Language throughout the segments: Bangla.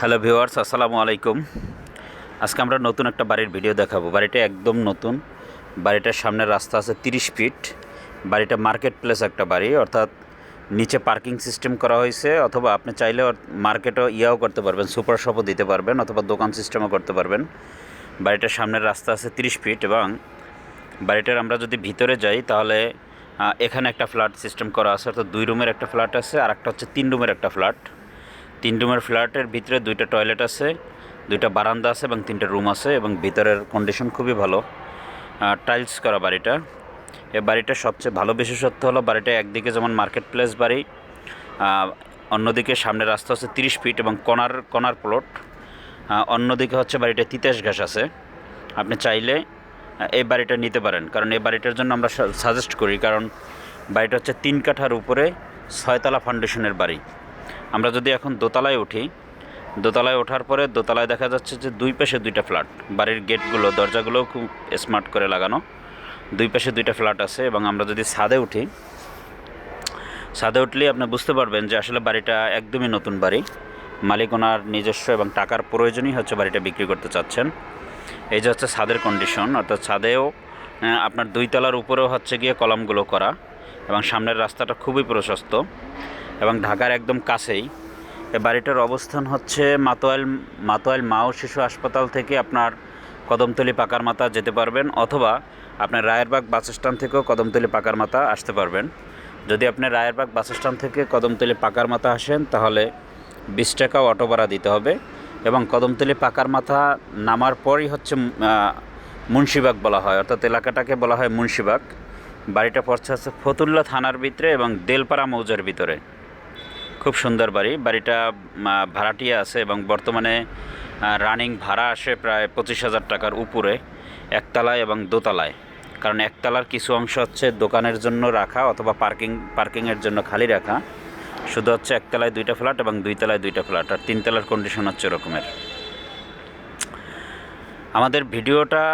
হ্যালো ভিউয়ার্স, আসসালামু আলাইকুম। আজকে আমরা নতুন একটা বাড়ির ভিডিও দেখাবো। বাড়িটা একদম নতুন। বাড়িটার সামনের রাস্তা আছে তিরিশ ফিট। বাড়িটা মার্কেট প্লেস একটা বাড়ি, অর্থাৎ নিচে পার্কিং সিস্টেম করা হয়েছে, অথবা আপনি চাইলে মার্কেটও ইয়াও করতে পারবেন, সুপার শপও দিতে পারবেন, অথবা দোকান সিস্টেমও করতে পারবেন। বাড়িটার সামনের রাস্তা আছে তিরিশ ফিট এবং বাড়িটার আমরা যদি ভিতরে যাই, তাহলে এখানে একটা ফ্ল্যাট সিস্টেম করা আছে, অর্থাৎ দুই রুমের একটা ফ্ল্যাট আছে আর একটা হচ্ছে তিন রুমের একটা ফ্ল্যাট। তিন রুমের ফ্ল্যাটের ভিতরে দুইটা টয়লেট আছে, দুইটা বারান্দা আছে এবং তিনটা রুম আছে এবং ভিতরের কন্ডিশন খুবই ভালো। টাইলস করা বাড়িটা। এ বাড়িটার সবচেয়ে ভালো বিশেষত্ব হলো বাড়িটা একদিকে যেমন মার্কেট প্লেস বাড়ি অন্যদিকে সামনে রাস্তা হচ্ছে তিরিশ ফিট এবং কনার কনার প্লট অন্যদিকে হচ্ছে বাড়িটা তিতাস ঘাস আছে। আপনি চাইলে এই বাড়িটা নিতে পারেন। কারণ এই বাড়িটার জন্য আমরা সাজেস্ট করি, কারণ বাড়িটা হচ্ছে তিন কাঠার উপরে ছয়তলা ফাউন্ডেশনের বাড়ি। আমরা যদি এখন দোতলায় উঠি, দোতলায় ওঠার পরে দোতলায় দেখা যাচ্ছে যে দুই পাশে দুইটা ফ্ল্যাট। বাড়ির গেটগুলো, দরজাগুলোও খুব স্মার্ট করে লাগানো। দুই পাশে দুইটা ফ্ল্যাট আছে এবং আমরা যদি ছাদে উঠি, ছাদে উঠলেই আপনি বুঝতে পারবেন যে আসলে বাড়িটা একদমই নতুন বাড়ি। মালিক ওনার নিজস্ব এবং টাকার প্রয়োজনই হচ্ছে বাড়িটা বিক্রি করতে চাচ্ছেন। এই যে হচ্ছে ছাদের কন্ডিশন অর্থাৎ ছাদেও আপনার দুই তলার উপরেও হচ্ছে গিয়ে কলামগুলো করা এবং সামনের রাস্তাটা খুবই প্রশস্ত। এবং ঢাকার একদম কাছেই। এই বাড়িটার অবস্থান হচ্ছে মাতোয়াল মাতোয়াল মা ও শিশু হাসপাতাল থেকে আপনার কদমতলি পাকার মাথা যেতে পারবেন অথবা আপনার রায়েরবাগ বাস স্ট্যান্ড থেকেও কদমতলি পাকার মাথা আসতে পারবেন। যদি আপনি রায়েরবাগ বাস স্ট্যান্ড থেকে কদমতলি পাকার মাথা আসেন, তাহলে বিশ টাকা অটো ভাড়া দিতে হবে এবং কদমতলি পাকার মাথা নামার পরই হচ্ছে মুন্সিবাগ বলা হয়। অর্থাৎ এলাকাটাকে বলা হয় মুন্সিবাগ। বাড়িটা পড়ছে হচ্ছে ফতুল্লা থানার ভিতরে এবং দেলপাড়া মৌজার ভিতরে। খুব সুন্দর বাড়ি। বাড়িটা ভাড়াটিয়া আছে এবং বর্তমানে রানিং ভাড়া আসে প্রায় পঁচিশ হাজার টাকার উপরে, একতলায় এবং দোতলায়। কারণ একতলার কিছু অংশ হচ্ছে দোকানের জন্য রাখা অথবা পার্কিং, পার্কিংয়ের জন্য খালি রাখা। শুধু হচ্ছে একতলায় দুইটা ফ্ল্যাট এবং দুইতলায় দুইটা ফ্ল্যাট, আর তিনতলার কন্ডিশন হচ্ছে ওরকমের আমাদের ভিডিওটা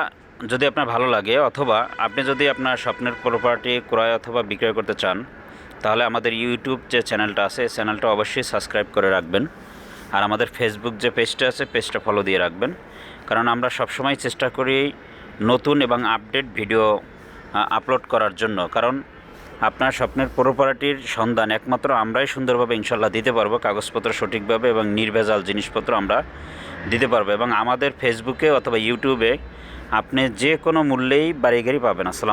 যদি আপনার ভালো লাগে, অথবা আপনি যদি আপনার স্বপ্নের প্রপার্টি ক্রয় অথবা বিক্রয় করতে চান তাহলে আমাদের ইউটিউব যে চ্যানেলটা আছে চ্যানেলটা অবশ্যই সাবস্ক্রাইব করে রাখবেন। আর আমাদের ফেসবুক যে পেজটা আছে পেজটা ফলো দিয়ে রাখবেন। কারণ আমরা সবসময় চেষ্টা করি নতুন এবং আপডেট ভিডিও আপলোড করার জন্য। কারণ আপনার স্বপ্নের প্রপার্টির সন্ধান একমাত্র আমরাই সুন্দরভাবে ইনশাল্লাহ দিতে পারব। কাগজপত্র সঠিকভাবে এবং নির্ভেজাল জিনিসপত্র আমরা দিতে পারব। এবং আমাদের ফেসবুকে অথবা ইউটিউবে আপনি যে কোনো মূল্যেই বাড়ি গাড়ি পাবেন। আসসালাম